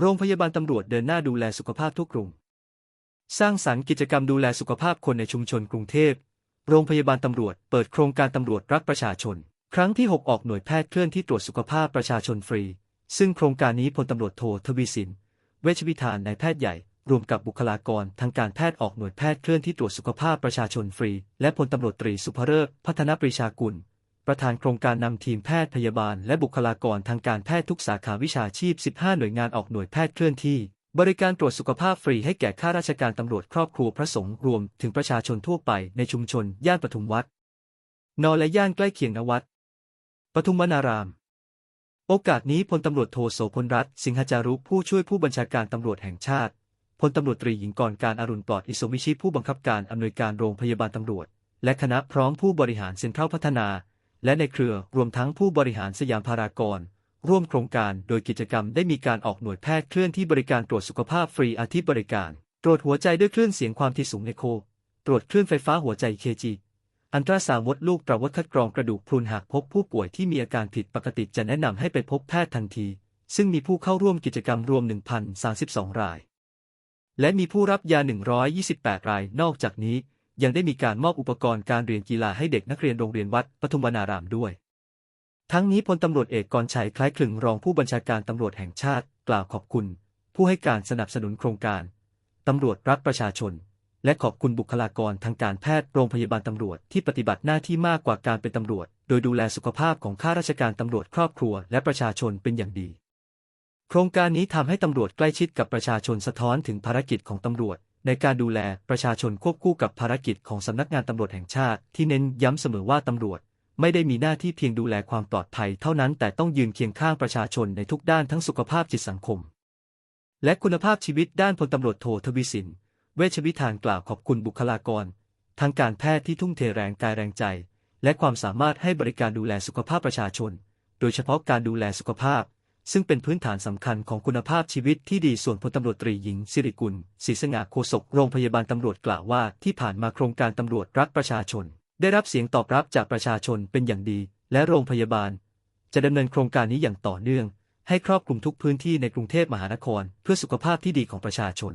โรงพยาบาลตำรวจเดินหน้าดูแลสุขภาพทุกกลุ่ม สร้างสรรค์กิจกรรมดูแลสุขภาพคนในชุมชนกรุงเทพ โรงพยาบาลตำรวจเปิดโครงการตำรวจรักประชาชน ครั้งที่ 6 ออกหน่วยแพทย์เคลื่อนที่ตรวจสุขภาพประชาชนฟรี ซึ่งโครงการนี้พลตำรวจโททวีสิน เวชวิธานนายแพทย์ใหญ่ รวมกับบุคลากรทางการแพทย์ออกหน่วยแพทย์เคลื่อนที่ตรวจสุขภาพประชาชนฟรี และพลตำรวจตรีสุภเริกษ์พัฒนปรีชากุล ประธานโครงการนำทีมแพทย์พยาบาล และบุคลากรทางการแพทย์ทุกสาขาวิชาชีพ 15 หน่วยงานออกหน่วยแพทย์เคลื่อนที่ บริการตรวจสุขภาพฟรีให้แก่ข้าราชการตำรวจครอบครัวพระสงฆ์รวมถึงประชาชนทั่วไปในชุมชน ย่านปทุมวัดนอและย่านใกล้เคียงนวัดปทุมวนาราม โอกาสนี้พลตำรวจโทโสพลรัตน์สิงหจารุผู้ช่วยผู้บัญชาการตำรวจแห่งชาติพลตำรวจตรีหญิงกรการอรุณปลอดอิสมิชิผู้บังคับการอำนวยการโรงพยาบาลตำรวจ และคณะพร้อมผู้บริหารเซ็นทรัลพัฒนา และในเครือรวมทั้งผู้บริหารสยามพารากอนร่วมโครงการโดยกิจกรรมได้มีการออกหน่วยแพทย์เคลื่อนที่บริการตรวจสุขภาพฟรีอาทิตย์บริการ ตรวจหัวใจด้วยคลื่นเสียงความถี่สูงในโค ตรวจคลื่นไฟฟ้าหัวใจเคจีอันตราซาวด์มดลูกตรวจคัดกรองกระดูกพรุนหากพบผู้ป่วยที่มีอาการผิดปกติจะแนะนำให้ไปพบแพทย์ทันที ซึ่งมีผู้เข้าร่วมกิจกรรมรวม 1,032 ราย และมีผู้รับยา 128 ราย นอกจากนี้ ยังได้มีการมอบอุปกรณ์การเรียนกีฬาให้เด็กนักเรียนโรงเรียนวัดปทุมวนารามด้วย ทั้งนี้พลตำรวจเอกกรชัยคล้ายคลึงรองผู้บัญชาการตำรวจแห่งชาติ กล่าวขอบคุณ ผู้ให้การสนับสนุนโครงการตำรวจรักประชาชน และขอบคุณบุคลากรทางการแพทย์โรงพยาบาลตำรวจที่ปฏิบัติหน้าที่มากกว่าการเป็นตำรวจ โดยดูแลสุขภาพของข้าราชการตำรวจครอบครัวและประชาชนเป็นอย่างดีโครงการนี้ทำให้ตำรวจใกล้ชิดกับประชาชนสะท้อนถึงภารกิจของตำรวจ ในการดูแลประชาชนควบคู่กับภารกิจของสำนักงานตำรวจแห่งชาติ ที่เน้นย้ำเสมอว่าตำรวจ ไม่ได้มีหน้าที่เพียงดูแลความปลอดภัยเท่านั้นแต่ต้องยืนเคียงข้างประชาชนในทุกด้านทั้งสุขภาพจิตสังคม และคุณภาพชีวิตด้านพลตำรวจโททวีสิน เวชวิธานกล่าวขอบคุณบุคลากรทางการแพทย์ที่ทุ่มเทแรงกายแรงใจ และความสามารถให้บริการดูแลสุขภาพประชาชน โดยเฉพาะการดูแลสุขภาพ ซึ่งเป็นพื้นฐานสำคัญของคุณภาพชีวิตที่ดีส่วนพลตำรวจตรีหญิงสิริกุลศรีสง่าโฆษกโรงพยาบาลตำรวจกล่าวว่าที่ผ่านมาโครงการตำรวจรักประชาชน ได้รับเสียงตอบรับจากประชาชนเป็นอย่างดี และโรงพยาบาล จะดำเนินโครงการนี้อย่างต่อเนื่อง ให้ครอบคลุมทุกพื้นที่ในกรุงเทพมหานคร เพื่อสุขภาพที่ดีของประชาชน